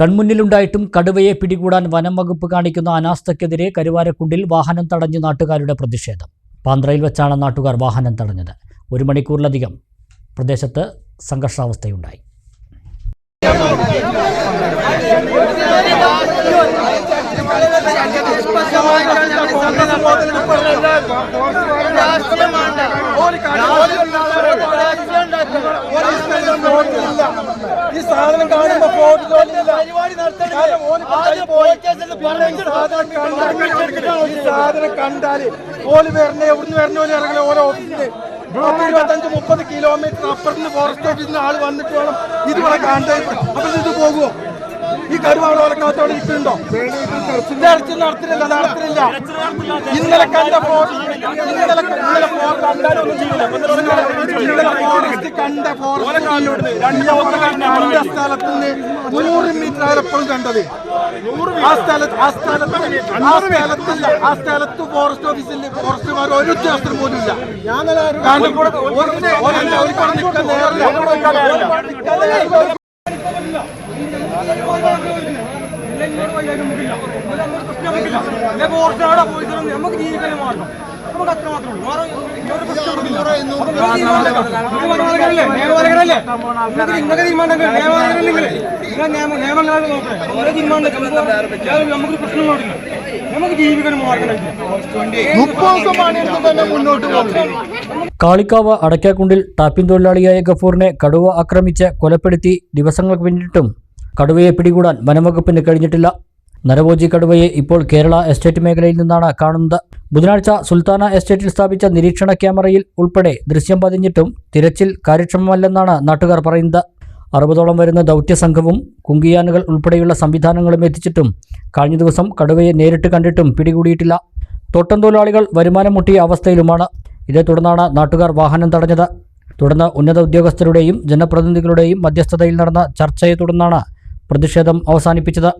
കൺമുന്നിലുണ്ടായിട്ടും കടുവയെ പിടികൂടാൻ വനം വകുപ്പ് കാണിക്കുന്ന അനാസ്ഥയ്ക്കെതിരെ കരുവാരക്കുണ്ടിൽ വാഹനം തടഞ്ഞു നാട്ടുകാരുടെ പ്രതിഷേധം. പാന്ത്രയിൽ വെച്ചാണ് നാട്ടുകാർ വാഹനം തടഞ്ഞത്. ഒരു മണിക്കൂറിലധികം പ്രദേശത്ത് സംഘർഷാവസ്ഥയുണ്ടായി. ഈ സാധനം കാണുമ്പോ പരിപാടി സാധനം കണ്ടാൽ ഓൽ വരണേ എവിടുന്ന് വരണ ഇറങ്ങണ ഓരോ ഓഫീസിൽ. ഇരുപത്തഞ്ച് മുപ്പത് കിലോമീറ്റർ അപ്പുറത്ത് ഫോറസ്റ്റ് ഓഫീസിൽ നിന്ന് ആൾ വന്നിട്ട് വേണം ഇതുപോലെ കാണണ്ടേ അപ്പൊ ഇത് പോകുമോ ഈ കരുവാട് വളക്കാത്തോടെ തെരച്ചിൽ നടത്തില്ല നടത്തില്ല. ഇന്നലെ കണ്ട ഫോ- ഫോറസ്റ്റ് കണ്ട ഫോറസ്റ്റ് സ്ഥലത്ത് നിന്ന് നൂറ് മീറ്റർ ആയപ്പോഴും കണ്ടത് ആ സ്ഥലത്ത് ആ സ്ഥലത്ത് ആ സ്ഥലത്തില്ല ആ സ്ഥലത്ത് ഫോറസ്റ്റ് ഓഫീസിൽ ഫോറസ്റ്റുമാർ ഒരു ഉദ്യോഗസ്ഥർ പോലും ഇല്ല. നമുക്ക് ജീവിക്കാൻ മാർഗം നമുക്ക് അത്ര മാത്രമേ ഉള്ളൂ. വേറെ ഒരു പ്രശ്നമൊന്നുമില്ല. നിയമപാലകരല്ലേ? നിങ്ങൾക്ക് നിങ്ങൾക്ക് തീരുമാനങ്ങൾ നിയമപാലകരല്ലെങ്കിൽ നിങ്ങൾ നിയമ നിയമങ്ങളാണ് നോക്കുന്നത് ഓരോ തീരുമാനം നമുക്ക് പ്രശ്നങ്ങളില്ല നമുക്ക് ജീവിക്കാൻ മാർഗം മുന്നോട്ട് പോകും. കാളിക്കാവ് അടയ്ക്കാക്കുണ്ടിൽ ടാപ്പിൻ തൊഴിലാളിയായ ഗഫൂറിനെ കടുവ ആക്രമിച്ച് കൊലപ്പെടുത്തി ദിവസങ്ങൾക്ക് പിന്നിട്ടും കടുവയെ പിടികൂടാൻ വനംവകുപ്പിന് കഴിഞ്ഞിട്ടില്ല. നരഭോജി കടുവയെ ഇപ്പോൾ കേരള എസ്റ്റേറ്റ് മേഖലയിൽ നിന്നാണ് കാണുന്നത്. ബുധനാഴ്ച സുൽത്താന എസ്റ്റേറ്റിൽ സ്ഥാപിച്ച നിരീക്ഷണ ക്യാമറയിൽ ഉൾപ്പെടെ ദൃശ്യം പതിഞ്ഞിട്ടും തിരച്ചിൽ കാര്യക്ഷമമല്ലെന്നാണ് നാട്ടുകാർ പറയുന്നത്. അറുപതോളം വരുന്ന ദൗത്യസംഘവും കുങ്കിയാനുകൾ ഉൾപ്പെടെയുള്ള സംവിധാനങ്ങളും എത്തിച്ചിട്ടും കഴിഞ്ഞ ദിവസം കടുവയെ നേരിട്ട് കണ്ടിട്ടും പിടികൂടിയിട്ടില്ല. തോട്ടം തൊഴിലാളികൾ വരുമാനം മുട്ടിയ അവസ്ഥയിലുമാണ്. ഇതേ തുടർന്നാണ് നാട്ടുകാർ വാഹനം തടഞ്ഞത്. തുടർന്ന് ഉന്നത ഉദ്യോഗസ്ഥരുടെയും ജനപ്രതിനിധികളുടെയും മധ്യസ്ഥതയിൽ നടന്ന ചർച്ചയെ തുടർന്നാണ് പ്രതിഷേധം അവസാനിപ്പിച്ചത്.